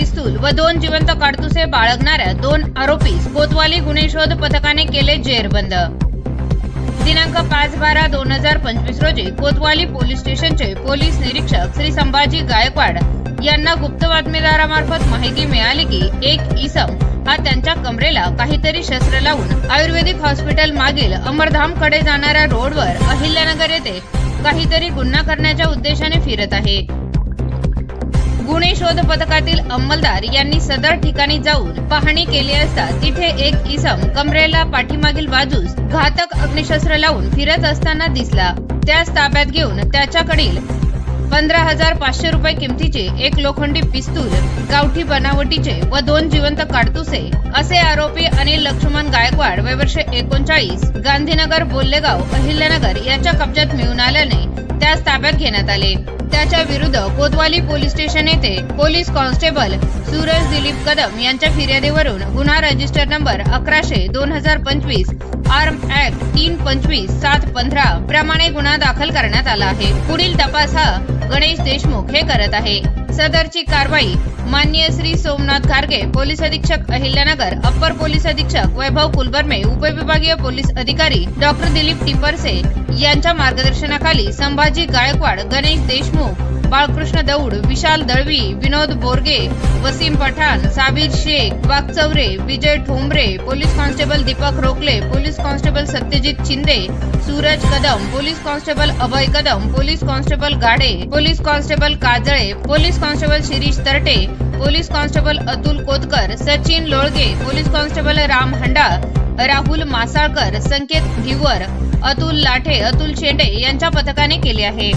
पिस्तूल व दोन जिवंत काडतुसे बाळगणाऱ्या दोन आरोपीस कोतवाली गुन्हे शोध पथकाने केले जेरबंद. दिनांक पाच बारा दोन हजार पंचवीस रोजी कोतवाली पोलीस स्टेशनचे पोलीस निरीक्षक श्री संभाजी गायकवाड यांना गुप्त बातमीदारामार्फत माहिती मिळाली की एक इसम हा त्यांच्या कमरेला काहीतरी शस्त्र लावून आयुर्वेदिक हॉस्पिटल मागील अमरधामकडे जाणाऱ्या रोडवर अहिल्यानगर येथे काहीतरी गुन्हा करण्याच्या उद्देशाने फिरत आहे. गुन्हे शोध पथकातील अंमलदार यांनी सदर ठिकाणी जाऊन पाहणी केली असता तिथे एक इसम कमरेला पाठीमागील बाजूस घातक अग्निशस्त्र लावून फिरत असताना दिसला. त्यास ताब्यात घेऊन त्याच्याकडील पंधरा हजार पाचशे रुपये किमतीचे एक लोखंडी पिस्तूल गावठी बनावटीचे व दोन जिवंत काडतुसे असे आरोपी अनिल लक्ष्मण गायकवाड वय एकोणचाळीस गांधीनगर बोल्लेगाव अहिल्यानगर याच्या कब्जात मिळून आल्याने त्यास ताब्यात घेण्यात आले. त्याच्या विरुद्ध कोतवाली पोलीस स्टेशन येथे पोलीस कॉन्स्टेबल सूरज दिलीप कदम यांच्या फिर्यादीवरून गुन्हा रजिस्टर नंबर अकराशे दोन हजार पंचवीस आर्म ऍक्ट तीन पंचवीस सात पंधरा प्रमाणे गुन्हा दाखल करण्यात आला आहे. पुढील तपास हा गणेश देशमुख हे करत आहे. सदरची कारवाई माननीय श्री सोमनाथ खारगे पोलीस अधीक्षक अहिल्यानगर अप्पर पोलीस अधीक्षक वैभव कुलबर्मे उपविभागीय पोलीस अधिकारी डॉक्टर दिलीप टिपरसे यांच्या मार्गदर्शनाखाली Sambhaji Gaikwad Ganesh Deshmukh Balkrishna Daud Vishal Dalvi Vinod Borge Wasim Pathan Sabir Shaikh Wagchaure Vijay Thombre police constable Deepak Rokle police constable Satyajit Shinde Suraj Kadam police constable Abhay Kadam police constable Gade police constable Kajale police constable Shirish Tarate police constable Atul Kotkar Sachin Lolge police constable Ram Handa Rahul Masalkar संकेत घिवर अतुल लाठे अतुल शेंडे यांच्या पथकाने केले आहे.